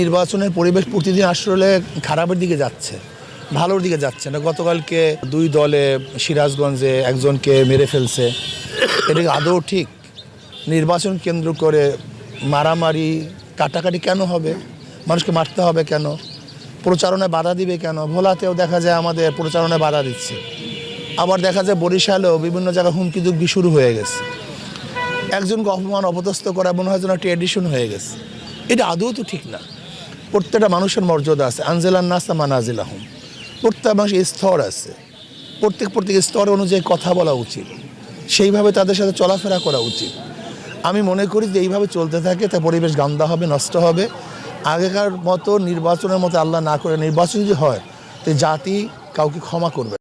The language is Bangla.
নির্বাচনের পরিবেশ প্রতিদিন আসলে খারাপের দিকে যাচ্ছে, ভালোর দিকে যাচ্ছে না। গতকালকে দুই দলে সিরাজগঞ্জে একজনকে মেরে ফেলছে। এটা আদৌ ঠিক? নির্বাচন কেন্দ্র করে মারামারি, কাটাকাটি কেন হবে? মানুষকে মারতে হবে কেন? প্রচারণায় বাধা দিবে কেন? ভোলাতেও দেখা যায় আমাদের প্রচারণায় বাধা দিচ্ছে। আবার দেখা যায় বরিশালেও বিভিন্ন জায়গায় হুমকি দুমকি শুরু হয়ে গেছে। একজনকে অপমান, অপদস্থ করা মনে হয় যেন একটা এডিশন হয়ে গেছে। এটা আদৌ তো ঠিক না। প্রত্যেকটা মানুষের মর্যাদা আছে। আনজেলার নাসা মানাজিল আহম প্রত্যেক মানুষের স্তর আছে। প্রত্যেক প্রত্যেক স্তর অনুযায়ী কথা বলা উচিত। সেইভাবে তাদের সাথে চলাফেরা করা উচিত। আমি মনে করি যে এইভাবে চলতে থাকে তা পরিবেশ গান্দা হবে, নষ্ট হবে। আগেকার মতো নির্বাচনের মতো আল্লাহ না করে নির্বাচন যদি হয়, তো জাতি কাউকে ক্ষমা করবে।